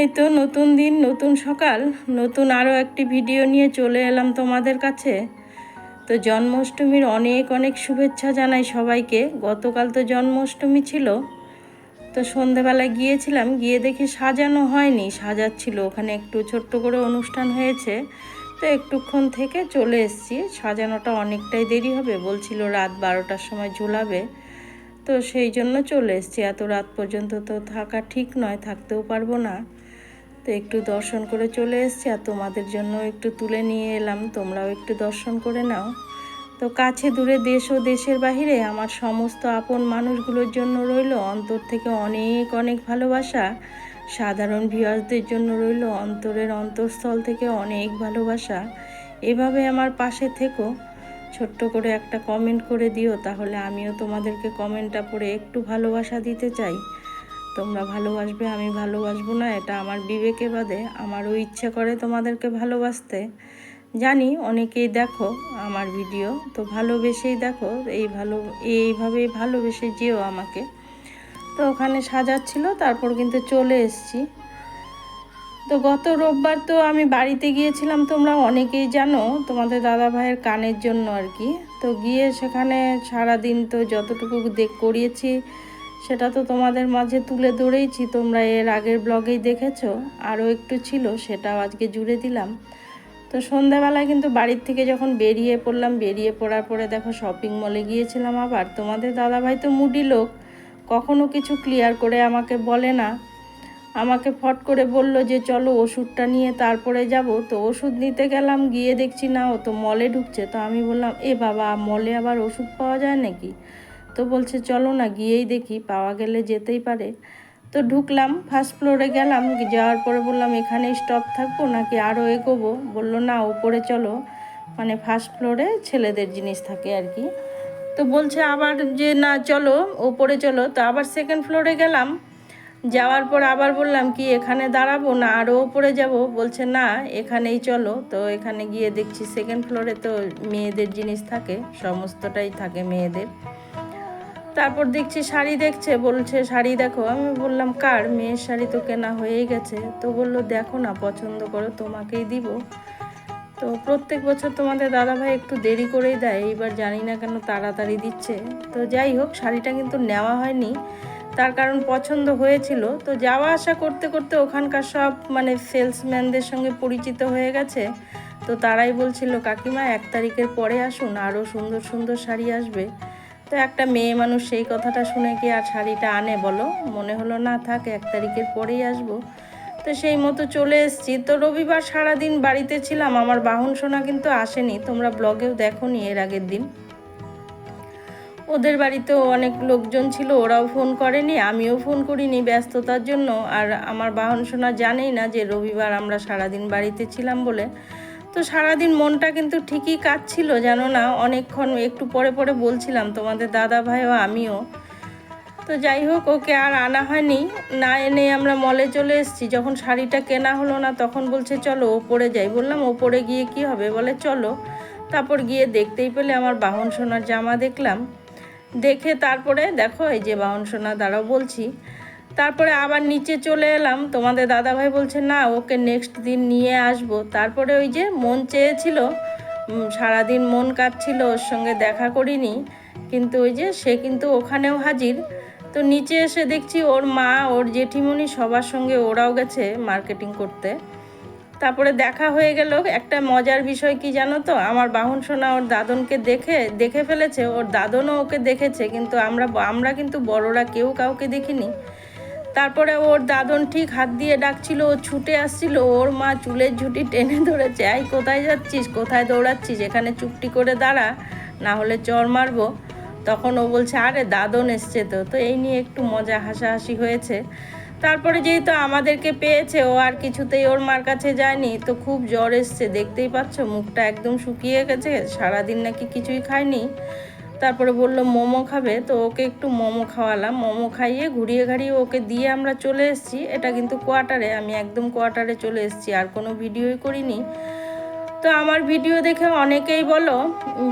এই তো নতুন দিন, নতুন সকাল, নতুন আরও একটি ভিডিও নিয়ে চলে এলাম তোমাদের কাছে। তো জন্মাষ্টমীর অনেক অনেক শুভেচ্ছা জানাই সবাইকে। গতকাল তো জন্মাষ্টমী ছিল। তো সন্ধেবেলায় গিয়েছিলাম, গিয়ে দেখি সাজানো হয়নি, সাজাচ্ছিল। ওখানে একটু ছোট্ট করে অনুষ্ঠান হয়েছে। তো একটুক্ষণ থেকে চলে এসেছি। সাজানোটা অনেকটাই দেরি হবে, বলছিল রাত বারোটার সময় ঝুলাবে। তো সেই জন্য চলে এসেছি। এত রাত পর্যন্ত তো থাকা ঠিক নয়, থাকতেও পারব না। তো একটু দর্শন করে চলে এসেছি আর তোমাদের জন্য একটু তুলে নিয়ে এলাম। তোমরাও একটু দর্শন করে নাও। তো কাছে দূরে দেশ ও দেশের বাহিরে আমার সমস্ত আপন মানুষগুলোর জন্য রইল অন্তর থেকে অনেক অনেক ভালোবাসা। সাধারণ ভিউয়ার্সদের জন্য রইল অন্তরের অন্তঃস্থল থেকে অনেক ভালোবাসা। এভাবে আমার পাশে থেকো। ছোট্ট করে একটা কমেন্ট করে দিও, তাহলে আমিও তোমাদেরকে কমেন্টটা পড়ে একটু ভালোবাসা দিতে চাই। তোমরা ভালোবাসবে, আমি ভালোবাসবো না, এটা আমার বিবেকে বাদে, আমারও ইচ্ছে করে তোমাদেরকে ভালোবাসতে। জানি অনেকেই দেখো আমার ভিডিও, তো ভালোবেসেই দেখো, এই ভালো, এইভাবেই ভালোবেসে যেও আমাকে। তো ওখানে সাজাচ্ছিল, তারপর কিন্তু চলে এসছি। তো গত রোববার তো আমি বাড়িতে গিয়েছিলাম, তোমরা অনেকেই জানো, তোমাদের দাদা ভাইয়ের কানের জন্য আর কি। তো গিয়ে সেখানে সারা দিন তো যতটুকু দেখ, করিয়েছি সেটা তো তোমাদের মাঝে তুলে ধরেইছি, তোমরা এর আগের ব্লগেই দেখেছ, আরও একটু ছিল, সেটাও আজকে জুড়ে দিলাম। তো সন্ধ্যাবেলায় কিন্তু বাড়ির থেকে যখন বেরিয়ে পড়লাম, বেরিয়ে পড়ার পরে দেখো শপিং মলে গিয়েছিলাম আবার, তোমাদের দাদাভাই তো মুডি লোক, কখনো কিছু ক্লিয়ার করে আমাকে বলে না। আমাকে ফট করে বলল যে, চলো ওষুধটা নিয়ে তারপরে যাব। তো ওষুধ নিতে গেলাম, গিয়ে দেখছি না, ও তো মলে ঢুকছে। তো আমি বললাম, এ বাবা মলে আবার ওষুধ পাওয়া যায় নাকি? তো বলছে, চলো না, গিয়েই দেখি, পাওয়া গেলে যেতেই পারে। তো ঢুকলাম ফার্স্ট ফ্লোরে গেলাম, যাওয়ার পরে বললাম, এখানে স্টপ থাকব নাকি আরও এগোবো? বলল, না ওপরে চলো। মানে ফার্স্ট ফ্লোরে ছেলেদের জিনিস থাকে আর কি। তো বলছে আবার যে, না, চলো, ওপরে চলো। তো আবার সেকেন্ড ফ্লোরে গেলাম, যাওয়ার পর আবার বললাম, কি, এখানে দাঁড়াবো না আরও ওপরে যাব? বলছে, না, এখানেই চলো। তো এখানে গিয়ে দেখছি সেকেন্ড ফ্লোরে তো মেয়েদের জিনিস থাকে, সমস্তটাই থাকে মেয়েদের। তারপর দেখছি, শাড়ি দেখছে, বলছে, শাড়ি দেখো। আমি বললাম, কার? মেয়ের শাড়ি তো কেনা হয়েই গেছে। তো বলল, দেখো না, পছন্দ করো, তোমাকেই দিব। তো প্রত্যেক বছর তোমাদের দাদাভাই একটু দেরি করেই দেয়, এইবার জানি না কেন তাড়াতাড়ি দিচ্ছে। তো যাই হোক, শাড়িটা কিন্তু নেওয়া হয়নি। তার কারণ পছন্দ হয়েছিল। তো যাওয়া আসা করতে করতে ওখানকার সব মানে সেলসম্যানদের সঙ্গে পরিচিত হয়ে গেছে। তো তারাই বলছিল, কাকিমা, এক তারিখের পরে আসুন, আরও সুন্দর সুন্দর শাড়ি আসবে। তো একটা মেয়ে মানুষ সেই কথাটা শুনে কি আর শাড়িটা আনে বলো? মনে হলো না, থাক, এক তারিখের পরেই আসব। তো সেই মতো চলে এসেছি। তো রবিবার সারাদিন বাড়িতে ছিলাম, আমার বাহন সোনা কিন্তু আসেনি। তোমরা ব্লগেও দেখো নি এর আগের দিন। ওদের বাড়িতেও অনেক লোকজন ছিল, ওরাও ফোন করেনি, আমিও ফোন করিনি ব্যস্ততার জন্য। আর আমার বাহন সোনা জানেই না যে রবিবার আমরা সারাদিন বাড়িতে ছিলাম বলে। তো সারাদিন মনটা কিন্তু ঠিকই কাটছিল জানো না অনেকক্ষণ একটু পরে পরে বলছিলাম তোমাদের দাদা ভাইও আমিও। তো যাই হোক, ওকে আর আনা হয়নি। না এনে আমরা মলে চলে এসেছি। যখন শাড়িটা কেনা হলো না, তখন বলছে, চলো ওপরে যাই। বললাম, ওপরে গিয়ে কি হবে? বলে, চলো। তারপর গিয়ে দেখতেই পেলে আমার বাহন সোনার জামা দেখলাম। দেখে তারপরে, দেখো এই যে বাহন সোনা, দাঁড়াও বলছি। তারপরে আবার নিচে চলে এলাম। তোমাদের দাদাভাই বলছে, না, ওকে নেক্সট দিন নিয়ে আসব। তারপরে ওই যে মন চেয়েছিল সারাদিন মন কাটছিল, ওর সঙ্গে দেখা করিনি। কিন্তু ওই যে সে কিন্তু ওখানেও হাজির। তো নিচে এসে দেখছি ওর মা, ওর জেঠিমণি সবার সঙ্গে ওরাও গেছে মার্কেটিং করতে। তারপরে দেখা হয়ে গেল। একটা মজার বিষয় কি জানো তো, আমার বাহন সোনা ওর দাদনকে দেখে দেখে ফেলেছে। ওর দাদনও ওকে দেখেছে, কিন্তু আমরা আমরা কিন্তু বড়রা কেউ কাউকে দেখিনি। তারপরে ওর দাদন ঠিক হাত দিয়ে ডাকছিল, ও ছুটে আসছিল, ওর মা চুলের ঝুটি টেনে ধরেছে। এই কোথায় যাচ্ছিস? কোথায় দৌড়াচ্ছিস? এখানে চুপটি করে দাঁড়া, না হলে চর মারবো। তখন ও বলছে, আরে, দাদন এসছে তো। তো এই নিয়ে একটু মজা হাসাহাসি হয়েছে। তারপরে যেহেতু আমাদেরকে পেয়েছে, ও আর কিছুতেই ওর মার কাছে যায়নি, তো খুব জ্বর এসছে। দেখতেই পাচ্ছ, মুখটা একদম শুকিয়ে গেছে, সারাদিন নাকি কিছুই খায়নি। তারপরে বলল, মোমো খাবে? তো ওকে একটু মোমো খাওয়ালাম। মোমো খাইয়ে ঘুরিয়ে ঘাড়িয়ে ওকে দিয়ে আমরা চলে এসেছি। এটা কিন্তু কোয়ার্টারে, আমি একদম কোয়ার্টারে চলে এসেছি, আর কোনো ভিডিওই করিনি। তো আমার ভিডিও দেখে অনেকেই বলো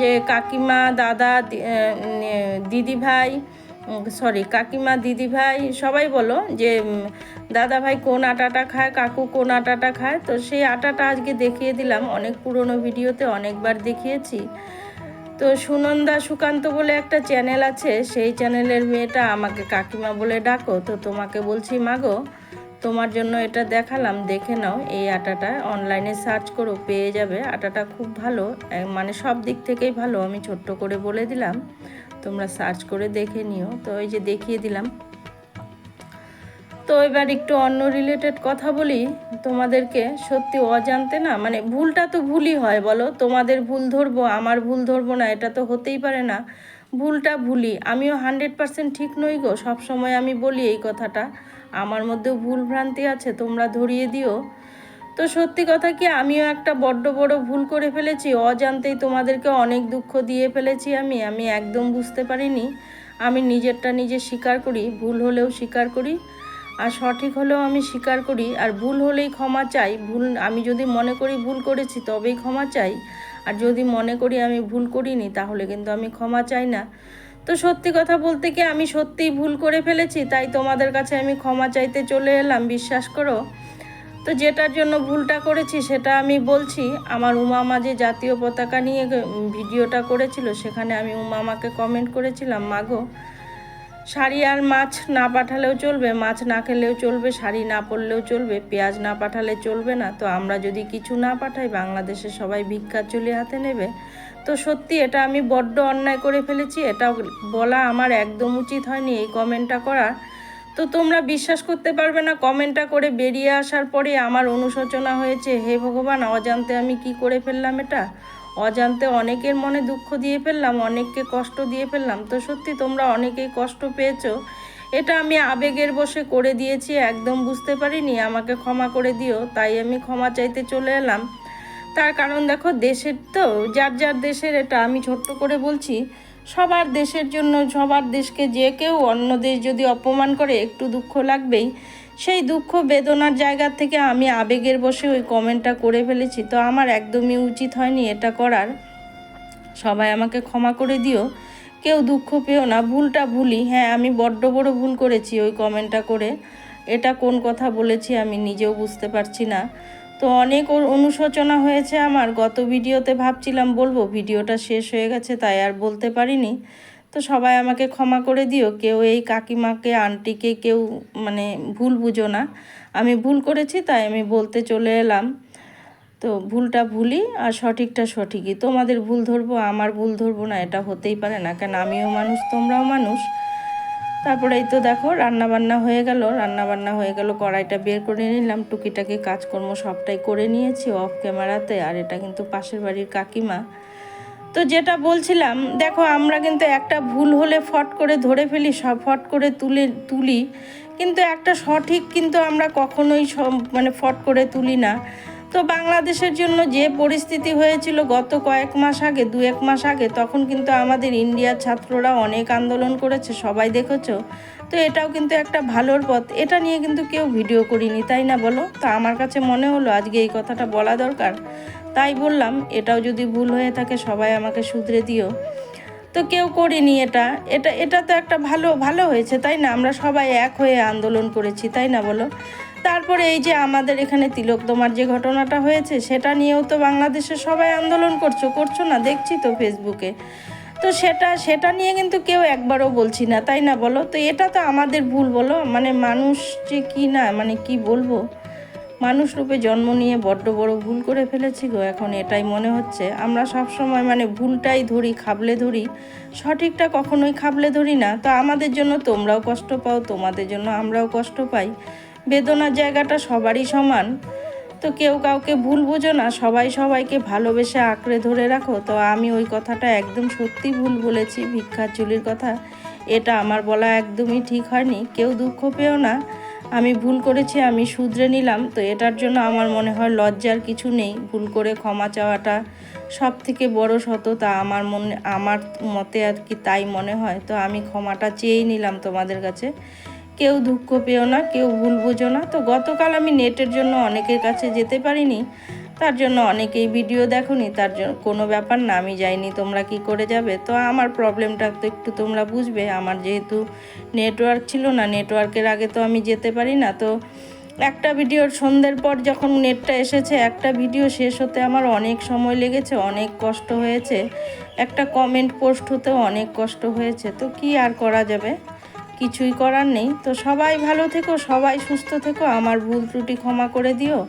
যে, কাকিমা, দাদা দিদি ভাই সরি কাকিমা, দিদি ভাই, সবাই বলো যে দাদা ভাই কোন আটাটা খায়, কাকু কোন আটাটা খায়? তো সেই আটাটা আজকে দেখিয়ে দিলাম। অনেক পুরনো ভিডিওতে অনেকবার দেখিয়েছি। তো সুনন্দা সুকান্ত বলে একটা চ্যানেল আছে, সেই চ্যানেলের মেয়েটা আমাকে কাকিমা বলে ডাকো। তো তোমাকে বলছি মাগো তোমার জন্য এটা দেখালাম, দেখে নাও, এই আটাটা অনলাইনে সার্চ করো, পেয়ে যাবে। আটাটা খুব ভালো মানে সব দিক থেকেই ভালো, আমি ছোট্ট করে বলে দিলাম, তোমরা সার্চ করে দেখে নিও। তো ওই যে দেখিয়ে দিলাম। তো এবার একটু অন্য রিলেটেড কথা বলি। তোমাদেরকে সত্যি অজান্তে না মানে ভুলটা তো ভুলই হয় বলো। তোমাদের ভুল ধরবো, আমার ভুল ধরবো না, এটা তো হতেই পারে না। ভুলটা ভুলি আমিও হান্ড্রেড পার্সেন্ট ঠিক নই গো, সবসময় আমি বলি এই কথাটা। আমার মধ্যেও ভুল ভ্রান্তি আছে, তোমরা ধরিয়ে দিও। তো সত্যি কথা কি, আমিও একটা বড্ড বড় ভুল করে ফেলেছি, অজান্তেই তোমাদেরকে অনেক দুঃখ দিয়ে ফেলেছি আমি আমি একদম বুঝতে পারিনি। আমি নিজেরটা নিজে স্বীকার করি, ভুল হলেও স্বীকার করি। আর সঠিক হলেও আমি স্বীকার করি, আর ভুল হলেই ক্ষমা চাই। ভুল, আমি যদি মনে করি ভুল করেছি, তবেই ক্ষমা চাই। আর যদি মনে করি আমি ভুল করিনি, তাহলে কিন্তু আমি ক্ষমা চাই না। তো সত্যি কথা বলতে কি, আমি সত্যিই ভুল করে ফেলেছি, তাই তোমাদের কাছে আমি ক্ষমা চাইতে চলে এলাম, বিশ্বাস করো? তো যেটার জন্য ভুলটা করেছি, সেটা আমি বলছি, আমার উমামা যে জাতীয় পতাকা নিয়ে ভিডিওটা করেছিল, সেখানে আমি উমামাকে কমেন্ট করেছিলাম মাগো শাড়ি আর মাছ না পাঠালেও চলবে, মাছ না খেলেও চলবে, শাড়ি না পরলেও চলবে, পেঁয়াজ না পাঠালে চলবে না। তো আমরা যদি কিছু না পাঠাই, বাংলাদেশে সবাই ভিক্ষার চলে হাতে নেবে। তো সত্যি এটা আমি বড্ড অন্যায় করে ফেলেছি, এটা বলা আমার একদম উচিত হয়নি এই কমেন্টটা করা তো তোমরা বিশ্বাস করতে পারবে না, কমেন্টটা করে বেরিয়ে আসার পরে আমার অনুশোচনা হয়েছে, হে ভগবান, অজান্তে আমি কি করে ফেললাম এটা? অজান্তে অনেকের মনে দুঃখ দিয়ে ফেললাম, অনেককে কষ্ট দিয়ে ফেললাম। তো সত্যি তোমরা অনেকেই কষ্ট পেয়েছ। এটা আমি আবেগের বসে করে দিয়েছি, একদম বুঝতে পারিনি। আমাকে ক্ষমা করে দিও, তাই আমি ক্ষমা চাইতে চলে এলাম। তার কারণ দেখো, দেশের তো, যার যার দেশের এটা আমি ছোট্ট করে বলছি, সবার দেশের জন্য, সবার দেশকে যে কেউ, অন্য দেশ যদি অপমান করে, একটু দুঃখ লাগবেই। সেই দুঃখ বেদনার জায়গা থেকে আমি আবেগের বসে ওই কমেন্টটা করে ফেলেছি। তো আমার একদমই উচিত হয়নি এটা করার। সবাই আমাকে ক্ষমা করে দিও। কেউ দুঃখ পেও না, ভুলটা ভুলি। হ্যাঁ আমি বড্ড বড় ভুল করেছি ওই কমেন্টটা করে। এটা কোন কথা বলেছি আমি নিজেও বুঝতে পারছি না। তো অনেক ওর অনুশোচনা হয়েছে আমার। গত ভিডিওতে ভাবছিলাম বলব, ভিডিওটা শেষ হয়ে গেছে, তাই আর বলতে পারিনি। তো সবাই আমাকে ক্ষমা করে দিও। কেউ এই কাকিমাকে, আন্টিকে কেউ মানে ভুল বুঝো না। আমি ভুল করেছি, তাই আমি বলতে চলে এলাম। তো ভুলটা ভুলি আর সঠিকটা সঠিকই। তোমাদের ভুল ধরবো, আমার ভুল ধরবো না, এটা হতেই পারে না। কেন, আমিও মানুষ, তোমরাও মানুষ। তারপরে এই তো দেখো রান্না বান্না হয়ে গেল। রান্নাবান্না হয়ে গেল, কড়াইটা বের করে নিলাম। টুকিটাকি কাজকর্ম সবটাই করে নিয়েছি অফ ক্যামেরাতে আর এটা কিন্তু পাশের বাড়ির কাকিমা। তো যেটা বলছিলাম, দেখো আমরা কিন্তু একটা ভুল হলে ফট করে ধরে ফেলি, সব ফট করে তুলে তুলি। কিন্তু একটা সঠিক কিন্তু আমরা কখনোই মানে ফট করে তুলি না। তো বাংলাদেশের জন্য যে পরিস্থিতি হয়েছিল গত কয়েক মাস আগে, দু এক মাস আগে, তখন কিন্তু আমাদের ইন্ডিয়ার ছাত্ররা অনেক আন্দোলন করেছে, সবাই দেখেছ? তো এটাও কিন্তু একটা ভালোর পথ। এটা নিয়ে কিন্তু কেউ ভিডিও করিনি, তাই না বলো? তো আমার কাছে মনে হলো আজকে এই কথাটা বলা দরকার। তাই বললাম, এটাও যদি ভুল হয়ে থাকে, সবাই আমাকে শুধরে দিও। তো কেউ করিনি এটা। এটা এটা তো একটা ভালো ভালো হয়েছে, তাই না? আমরা সবাই এক হয়ে আন্দোলন করেছি, তাই না বলো? তারপরে এই যে আমাদের এখানে তিলক তোমার যে ঘটনাটা হয়েছে, সেটা নিয়েও তো বাংলাদেশে সবাই আন্দোলন করছ করছ না? দেখছি তো ফেসবুকে। তো সেটা সেটা নিয়ে কিন্তু কেউ একবারও বলছি না, তাই না বলো? তো এটা তো আমাদের ভুল বলো? মানে মানুষ যে কি না মানে কি বলব? মানুষ রূপে জন্ম নিয়ে বড্ড বড় ভুল করে ফেলেছি গো, এখন এটাই মনে হচ্ছে। আমরা সব সময় মানে ভুলটাই ধরি, খাবলে ধরি। সঠিকটা কখনোই খাবলে ধরি না। তো আমাদের জন্য তোমরাও কষ্ট পাও, তোমাদের জন্য আমরাও কষ্ট পাই। বেদনার জায়গাটা সবারই সমান। তো কেউ কাউকে ভুল বোঝো না, সবাই সবাইকে ভালোবেসে আঁকড়ে ধরে রাখো। তো আমি ওই কথাটা একদম সত্যি ভুল বলেছি, ভিক্ষার চুলির কথা। এটা আমার বলা একদমই ঠিক হয়নি। কেউ দুঃখ পেও না। আমি ভুল করেছি, আমি শুধরে নিলাম। তো এটার জন্য আমার মনে হয় লজ্জার কিছু নেই। ভুল করে ক্ষমা চাওয়াটা সব থেকে বড় সততা আমার মনে, আমার মতে আর কি তাই মনে হয়। তো আমি ক্ষমাটা চেয়েই নিলাম তোমাদের কাছে। কেউ দুঃখ পেও না, কেউ ভুল বোঝো না। তো গতকাল আমি নেটের জন্য অনেকের কাছে যেতে পারিনি। তার জন্য অনেকেই ভিডিও দেখোনি, তার জন্য কোনো ব্যাপার না, আমি যাইনি, তোমরা কি করে যাবে? তো আমার প্রবলেমটা তো একটু তোমরা বুঝবে, আমার যেহেতু নেটওয়ার্ক ছিল না নেটওয়ার্কের আগে তো আমি যেতে পারি না, তো একটা ভিডিওর সন্ধ্যের পর যখন নেটটা এসেছে, একটা ভিডিও শেষ হতে আমার অনেক সময় লেগেছে, অনেক কষ্ট হয়েছে, একটা কমেন্ট পোস্ট হতেও অনেক কষ্ট হয়েছে, তো কি আর করা যাবে? কিছুই করার নেই, তো সবাই ভালো থেকো, সবাই সুস্থ থেকো, আমার ভুল ত্রুটি ক্ষমা করে দিও।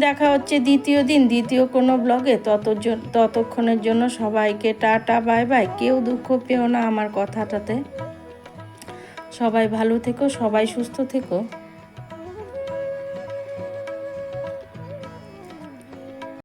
দেখা হচ্ছে দ্বিতীয় দিন, দ্বিতীয় কোনো ব্লগে তত ততক্ষণের জন্য সবাইকে টাটা, বাই বাই। কেউ দুঃখ পেও না আমার কথাটাতে। সবাই ভালো থেকো, সবাই সুস্থ থেকো।